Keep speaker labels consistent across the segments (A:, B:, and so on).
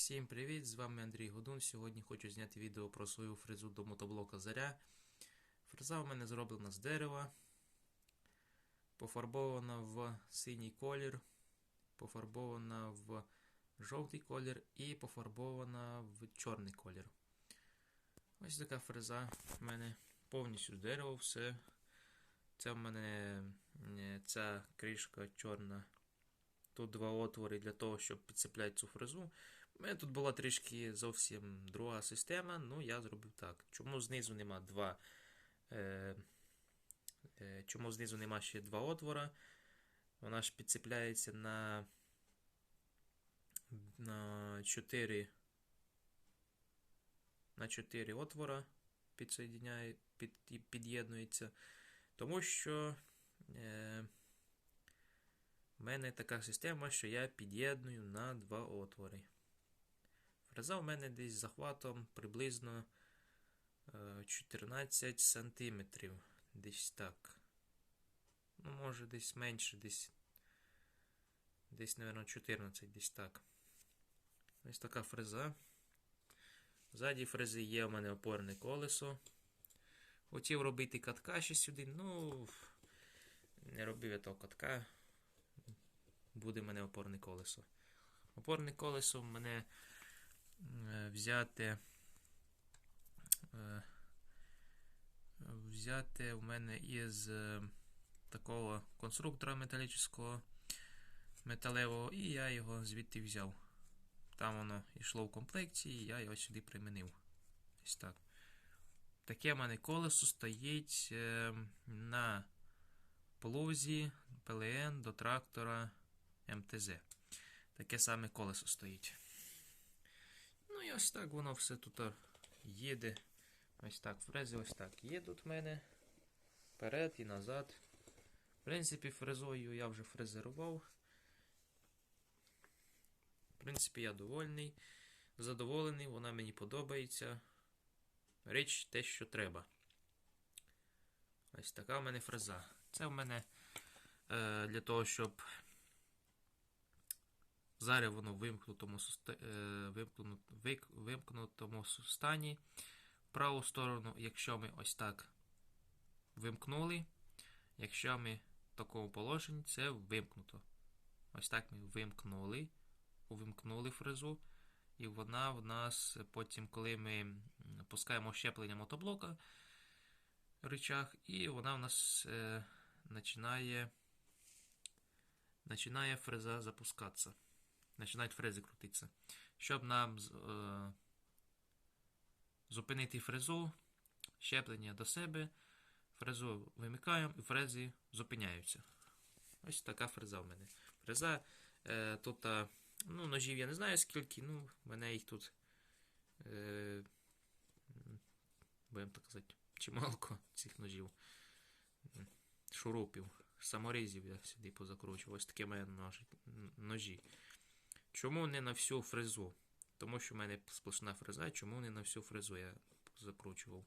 A: Всім привіт! З вами Андрій Годун. Сьогодні хочу зняти відео про свою фрезу до мотоблока Заря. Фреза у мене зроблена з дерева, пофарбована в синій колір, пофарбована в жовтий колір і пофарбована в чорний колір. Ось така фреза в мене повністю з дерева все. Це в мене ця кришка чорна. Тут два отвори для того, щоб підцепляти цю фрезу. У мене тут була трішки зовсім друга система, ну я зробив так. Чому знизу нема два. Е, е, чому знизу нема ще два отвора? Вона ж підцепляється на, на 4 на 4 отвора під, під'єднується. Тому що е, в мене така система, що я під'єдную на два отвори. Фреза в мене десь захватом приблизно е, 14 см. Десь так. Ну, може, десь менше, десь. Десь, мабуть, 14, десь так. Ось така фреза. Ззаді фрези є у мене опорне колесо. Хотів робити катка ще сюди, ну не робив я того катка. Буде в мене опорне колесо. Опорне колесо в мене е, взяти. Е, взяти в мене із е, такого конструктора металічного металевого, і я його звідти взяв. Там воно йшло в комплекті, і я його сюди примінив. Ось так. Таке в мене колесо стоїть е, на плузі ПЛН до трактора МТЗ. Таке саме колесо стоїть. Ну і ось так воно все тут їде. Ось так, фрези ось так їдуть в мене. Вперед і назад. В принципі, фрезою я вже фрезерував. В принципі, я довольний, задоволений, вона мені подобається. Річ те, що треба. Ось така в мене фреза. Це в мене е, для того, щоб зараз воно в вимкнутому, е, вимкнутому стані. Праву сторону, якщо ми ось так вимкнули, якщо ми в такому положенні, це вимкнуто. Ось так ми вимкнули, увімкнули фрезу. І вона в нас потім, коли ми пускаємо щеплення мотоблока речах, і вона в нас е, починає починає фреза запускатися. Починають фрези крутитися. Щоб нам е, зупинити фрезу, щеплення до себе, фрезу вимикаємо і фрези зупиняються. Ось така фреза в мене. Фреза е, тут. Ну, ножів я не знаю скільки, ну, в мене їх тут. Е, Будемо так казати, чималко цих ножів. Шурупів, саморізів я сюди позакручував. Ось мене ножі, ножі. Чому не на всю фрезу? Тому що в мене сплошна фреза, чому не на всю фрезу я закручував?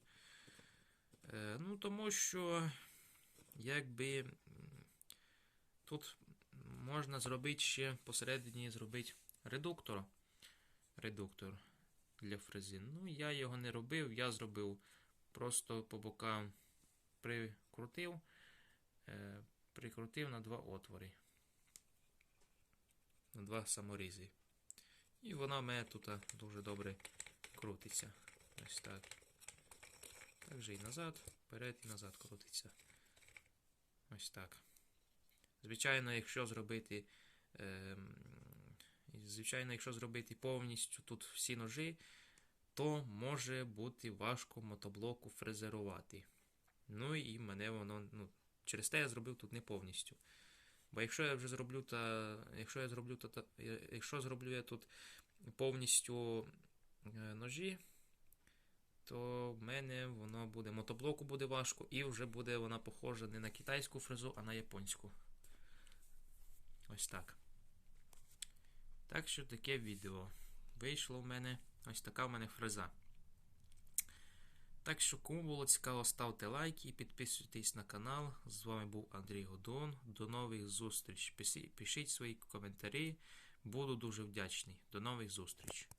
A: Е, ну, тому що, якби тут можна зробити ще посередині зробити редуктор. Редуктор для фрези. Ну, я його не робив, я зробив просто по бокам прикрутив, е, прикрутив на два отвори. На два саморізи. І вона в мене тут дуже добре крутиться. Ось так. Так же і назад, вперед і назад крутиться. Ось так. Звичайно, якщо зробити е, звичайно, якщо зробити повністю тут всі ножі, то може бути важко мотоблоку фрезерувати. Ну і мене воно. ну, Через те я зробив тут не повністю. Бо якщо я вже зроблю та. Якщо я зроблю та, та якщо зроблю я тут повністю е, ножі, то в мене воно буде мотоблоку буде важко, і вже буде вона похожа не на китайську фрезу, а на японську. Ось так. Так що таке відео. Вийшло в мене ось така в мене фреза. Так що, кому було цікаво, ставте лайки і підписуйтесь на канал. З вами був Андрій Годон. До нових зустріч. Пишіть свої коментарі. Буду дуже вдячний. До нових зустріч.